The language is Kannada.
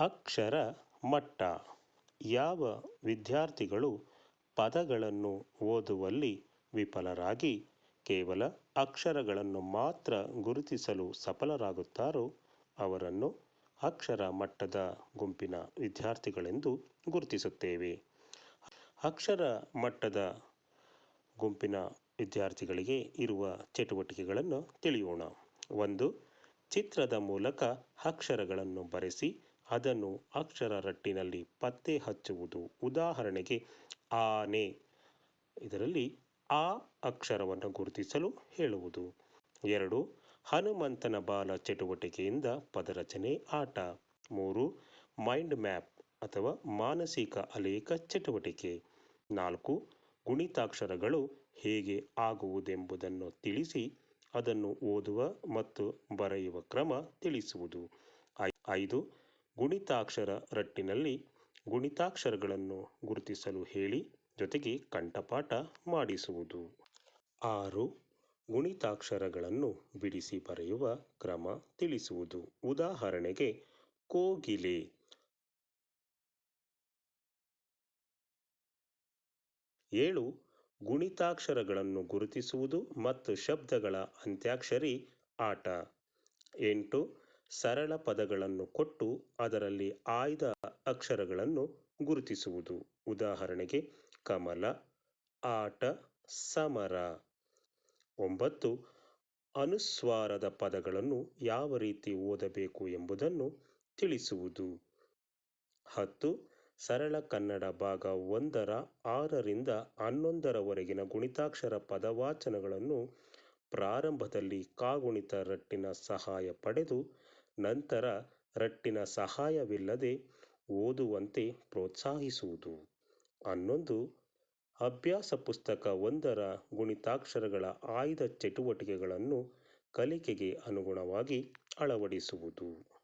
ಅಕ್ಷರ ಮಟ್ಟ. ಯಾವ ವಿದ್ಯಾರ್ಥಿಗಳು ಪದಗಳನ್ನು ಓದುವಲ್ಲಿ ವಿಫಲರಾಗಿ ಕೇವಲ ಅಕ್ಷರಗಳನ್ನು ಮಾತ್ರ ಗುರುತಿಸಲು ಸಫಲರಾಗುತ್ತಾರೋ ಅವರನ್ನು ಅಕ್ಷರ ಮಟ್ಟದ ಗುಂಪಿನ ವಿದ್ಯಾರ್ಥಿಗಳೆಂದು ಗುರುತಿಸುತ್ತೇವೆ. ಅಕ್ಷರ ಮಟ್ಟದ ಗುಂಪಿನ ವಿದ್ಯಾರ್ಥಿಗಳಿಗೆ ಇರುವ ಚಟುವಟಿಕೆಗಳನ್ನು ತಿಳಿಯೋಣ. ಒಂದು, ಚಿತ್ರದ ಮೂಲಕ ಅಕ್ಷರಗಳನ್ನು ಬರೆಸಿ ಅದನ್ನು ಅಕ್ಷರ ರಟ್ಟಿನಲ್ಲಿ ಪತ್ತೆ ಹಚ್ಚುವುದು ಉದಾಹರಣೆಗೆ ಆನೆ ಇದರಲ್ಲಿ ಆ ಅಕ್ಷರವನ್ನು ಗುರುತಿಸಲು ಹೇಳುವುದು. ಎರಡು, ಹನುಮಂತನ ಬಾಲ ಚಟುವಟಿಕೆಯಿಂದ ಪದರಚನೆ ಆಟ. ಮೂರು, ಮೈಂಡ್ ಮ್ಯಾಪ್ ಅಥವಾ ಮಾನಸಿಕ ಅಲೇಖ ಚಟುವಟಿಕೆ. ನಾಲ್ಕು, ಗುಣಿತಾಕ್ಷರಗಳು ಹೇಗೆ ಆಗುವುದೆಂಬುದನ್ನು ತಿಳಿಸಿ ಅದನ್ನು ಓದುವ ಮತ್ತು ಬರೆಯುವ ಕ್ರಮ ತಿಳಿಸುವುದು. ಐದು ಗುಣಿತಾಕ್ಷರ ರಟ್ಟಿನಲ್ಲಿ ಗುಣಿತಾಕ್ಷರಗಳನ್ನು ಗುರುತಿಸಲು ಹೇಳಿ ಜೊತೆಗೆ ಕಂಠಪಾಠ ಮಾಡಿಸುವುದು. ಆರು, ಗುಣಿತಾಕ್ಷರಗಳನ್ನು ಬಿಡಿಸಿ ಬರೆಯುವ ಕ್ರಮ ತಿಳಿಸುವುದು. ಉದಾಹರಣೆಗೆ, ಕೋಗಿಲೆ. ಏಳು, ಗುಣಿತಾಕ್ಷರಗಳನ್ನು ಗುರುತಿಸುವುದು ಮತ್ತು ಶಬ್ದಗಳ ಅಂತ್ಯಾಕ್ಷರಿ ಆಟ. ಎಂಟು ಸರಳ ಪದಗಳನ್ನು ಕೊಟ್ಟು ಅದರಲ್ಲಿ ಆಯ್ದ ಅಕ್ಷರಗಳನ್ನು ಗುರುತಿಸುವುದು. ಉದಾಹರಣೆಗೆ, ಕಮಲ, ಆಟ, ಸಮರ. ಒಂಬತ್ತು, ಅನುಸ್ವಾರದ ಪದಗಳನ್ನು ಯಾವ ರೀತಿ ಓದಬೇಕು ಎಂಬುದನ್ನು ತಿಳಿಸುವುದು. ಹತ್ತು, ಸರಳ ಕನ್ನಡ ಭಾಗ ಒಂದರ ಆರರಿಂದ ಹನ್ನೊಂದರವರೆಗಿನ ಗುಣಿತಾಕ್ಷರ ಪದವಾಚನಗಳನ್ನು ಪ್ರಾರಂಭದಲ್ಲಿ ಕಾಗುಣಿತ ರಟ್ಟಿನ ಸಹಾಯ ಪಡೆದು ನಂತರ ರಟ್ಟಿನ ಸಹಾಯವಿಲ್ಲದೆ ಓದುವಂತೆ ಪ್ರೋತ್ಸಾಹಿಸುವುದು. ಹನ್ನೊಂದು, ಅಭ್ಯಾಸ ಪುಸ್ತಕ ಒಂದರ ಗುಣಿತಾಕ್ಷರಗಳ ಆಯ್ದ ಚಟುವಟಿಕೆಗಳನ್ನು ಕಲಿಕೆಗೆ ಅನುಗುಣವಾಗಿ ಅಳವಡಿಸುವುದು.